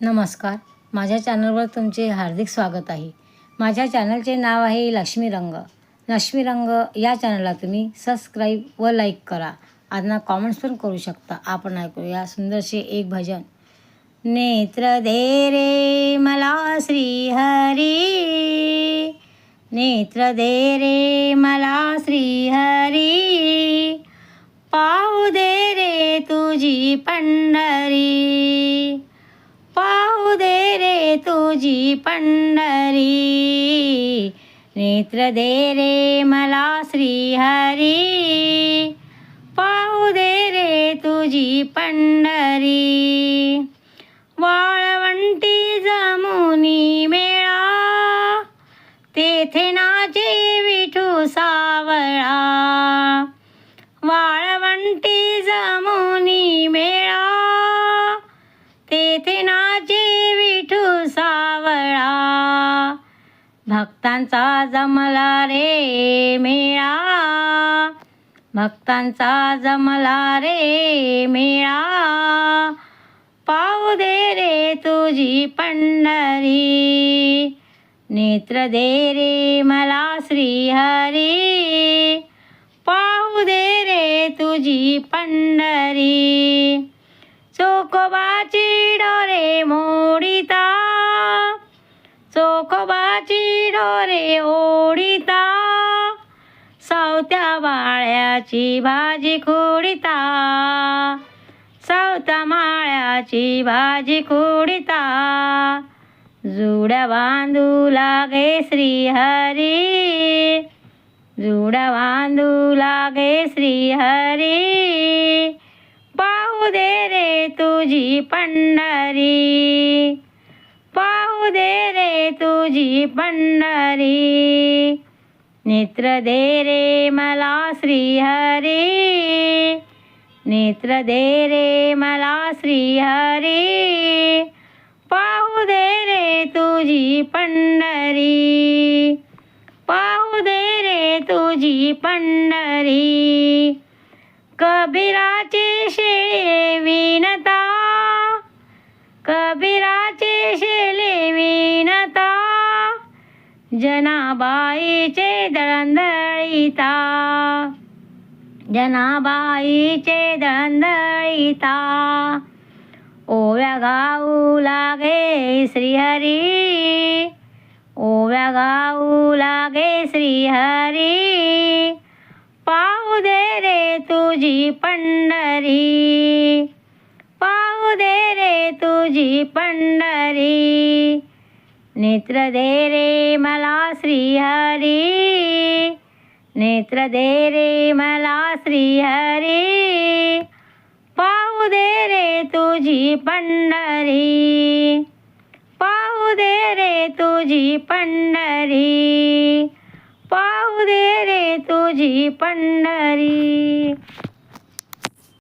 नमस्कार. माझ्या चॅनलवर तुमचे हार्दिक स्वागत आहे. माझ्या चॅनलचे नाव आहे लक्ष्मी रंग लक्ष्मी रंग या चॅनलला तुम्ही सबस्क्राईब व लाईक करा. आजना कॉमेंट्स पण करू शकता. आपण ऐकूया सुंदरसे एक भजन. नेत्र दे रे मला श्री हरी नेत्र दे रे मला श्री हरी पाहू दे रे तुझी पंढरी. पाहू दे रे तुझी पंढरी. नेत्र दे रे मला श्रीहरी. पाहू दे रे तुझी पंढरी. वाळवंटी जमुनी मेळा. तेथे नाचे विठू सावळा. भक्तांचा जमला रे मेळा. भक्तांचा जमला रे मेळा. पाऊ दे रे तुझी पंढरी. नेत्र दे रे मला श्रीहरी. पाहू दे रे तुझी पंढरी. चोकोबाची रे ओढिता. सावत्या बाळ्याची भाजी खोडिता. सावता माळ्याची भाजी खोडिता. जुड्या बांधू लागे श्रीहरी. जुड्या बांधू लागे श्रीहरी. पाहू दे रे तुझी पंढरी. दे रे तुझी पंढरी. नेत्र दे रे मला श्रीहरी. नेत्र दे रे मला श्रीहरी. पाहू दे रे तुझी पंढरी. पाहू दे रे तुझी पंढरी. कबीराची शेळे विनता जनाबाईचे दळंदळीता जनाबाईचे दळंदळीता ओव्या गाऊ लागे श्रीहरी. ओव्या गाऊ लागे श्रीहरी. पाहू दे रे तुझी पंढरी. पाहू दे रे तुझी पंढरी. नेत्र दे रे मला श्रीहरी. नेत्र दे रे मला श्रीहरी. पाहू दे रे तुझी पंढरी. पाहू दे रे तुझी पंढरी. पाहू दे रे तुझी पंढरी.